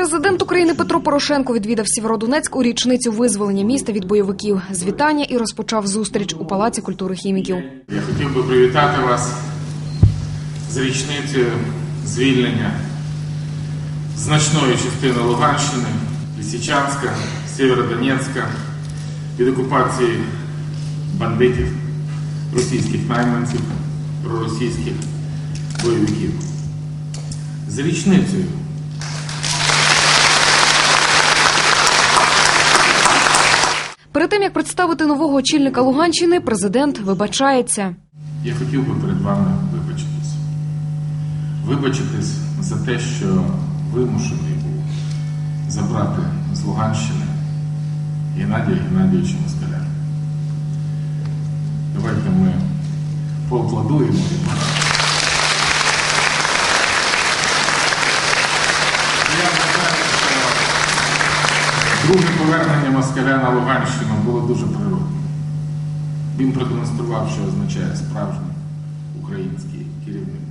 Президент України Петро Порошенко відвідав Сєвєродонецьк у річницю визволення міста від бойовиків з вітання і розпочав зустріч у Палаці культури хіміків. Я хотів би привітати вас з річницею звільнення значної частини Луганщини, Лисичанська, Сєвєродонецька від окупації бандитів, російських найманців, проросійських бойовиків. З річницею Перед тим як представити нового очільника Луганщини, президент вибачається. Я хотів би перед вами вибачитись. Вибачитись за те, що вимушений був забрати з Луганщини Геннадія Геннадійовича Москаля. Давайте ми поаплодуємо йому. Я вважаю, що друге повернення Москаля на Луганщину було дуже природним. Він продемонстрував, що означає справжній український керівник.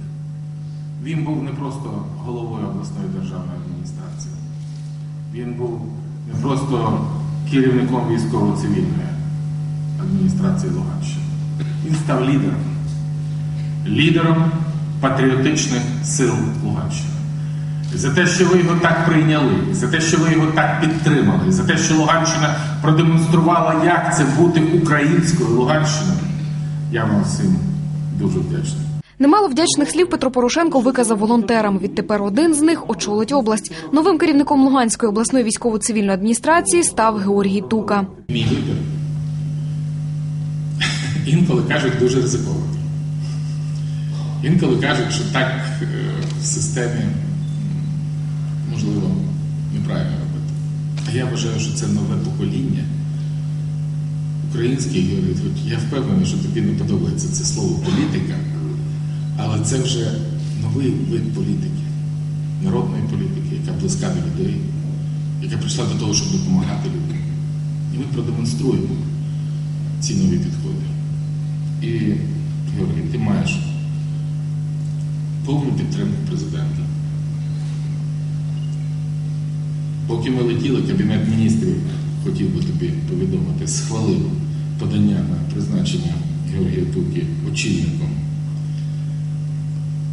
Він був не просто головою обласної державної адміністрації. Він був не просто керівником військово-цивільної адміністрації Луганщини. Він став лідером. Лідером патріотичних сил Луганщини. За те, що ви його так прийняли, за те, що ви його так підтримали, за те, що Луганщина продемонструвала, як це бути українською Луганщиною, я вам всім дуже вдячний. Немало вдячних слів Петро Порошенко виказав волонтерам. Відтепер один з них очолить область. Новим керівником Луганської обласної військово-цивільної адміністрації став Георгій Тука. Мій вибір інколи кажуть дуже ризикований. Інколи кажуть, що так е, в системі можливо неправильно робити. А я вважаю, що це нове покоління. Український Георгій, я впевнений, що тобі не подобається це слово політика, але це вже новий вид політики, народної політики, яка близька до людей, яка прийшла до того, щоб допомагати людям. І ми продемонструємо ці нові підходи. І, Георгій, ти маєш повну підтримку президента. Поки ми летіли, Кабінет міністрів хотів би тобі повідомити, схвалив подання на призначення Георгія Туки очільником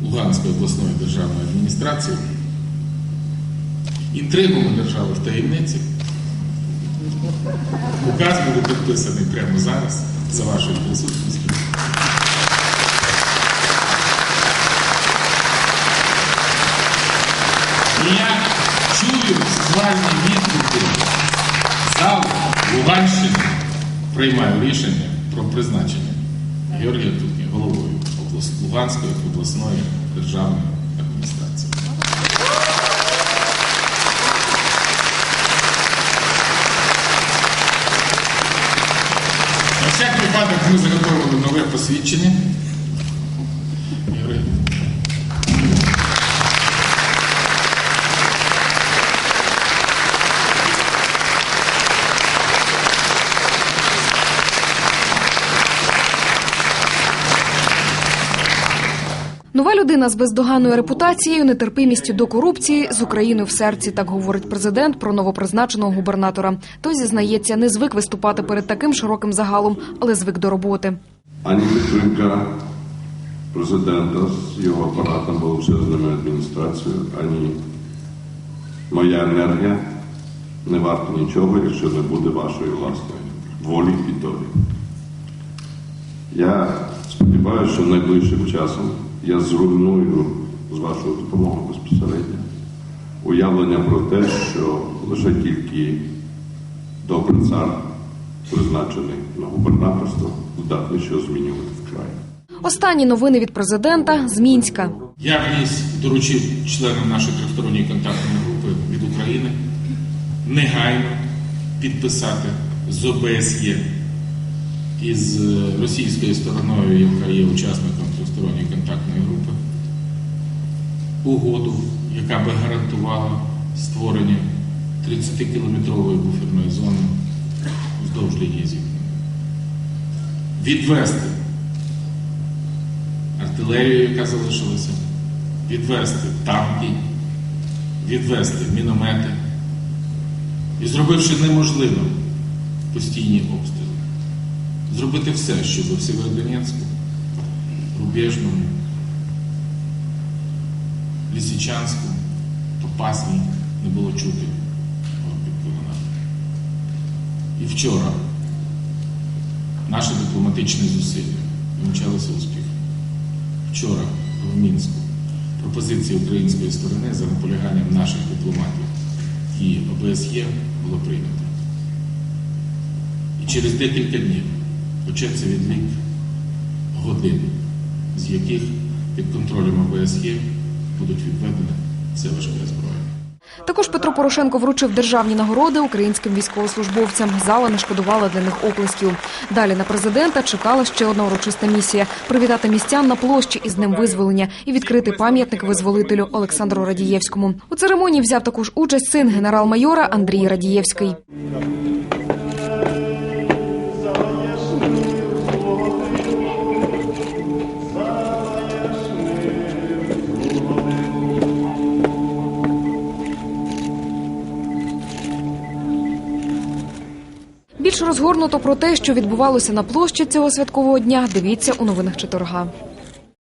Луганської обласної державної адміністрації. Інтригу ми держали в таємниці. Указ буде підписаний прямо зараз за вашою присутністю. Чую відгуки залу Луганщини приймаю рішення про призначення Георгія Тутні головою Луганської обласної державної адміністрації. На всяк випадок ми заготовили нове посвідчення. Нова людина з бездоганною репутацією, нетерпимістю до корупції з Україною в серці. Так говорить президент про новопризначеного губернатора. Той зізнається, не звик виступати перед таким широким загалом, але звик до роботи. ані підтримка президента з його апаратом величезною адміністрацією, ані моя енергія не варта нічого, якщо не буде вашої власної волі і долі. Я сподіваюся, що найближчим часом я зруйную з вашою допомогою безпосередньо уявлення про те, що лише тільки добрий цар, призначений на губернаторство, здатний що змінювати в краї. Останні новини від президента з Мінська. Я вніс доручив членам нашої трьохсторонньої контактної групи від України негайно підписати з ОБСЄ і з російською стороною, яка є учасником трьохсторонньої контактної групи, угоду, яка би гарантувала створення 30-кілометрової буферної зони вздовж лінії зіткнення. Відвести артилерію, яка залишилася, відвести танки. Відвести міномети. І зробивши неможливим постійні обстріли, зробити все, щоб в Сєвєродонецьку, Рубежному, Лісичанську, Попасній не було чути гранат. І вчора наші дипломатичні зусилля вінчалися успіхом. Вчора в Мінську пропозиції української сторони за наполяганням наших дипломатів і ОБСЄ було прийнято. І через декілька днів почався відлік годин, з яких під контролем ОБСЄ будуть відведені все важке зброя. Також Петро Порошенко вручив державні нагороди українським військовослужбовцям. Зала не шкодувала для них оплесків. Далі на президента чекала ще одна урочиста місія привітати містян на площі із днем визволення і відкрити пам'ятник визволителю Олександру Радієвському. У церемонії взяв також участь син генерал-майора Андрій Радієвський. Більш розгорнуто про те, що відбувалося на площі цього святкового дня, дивіться у новинах Четверга.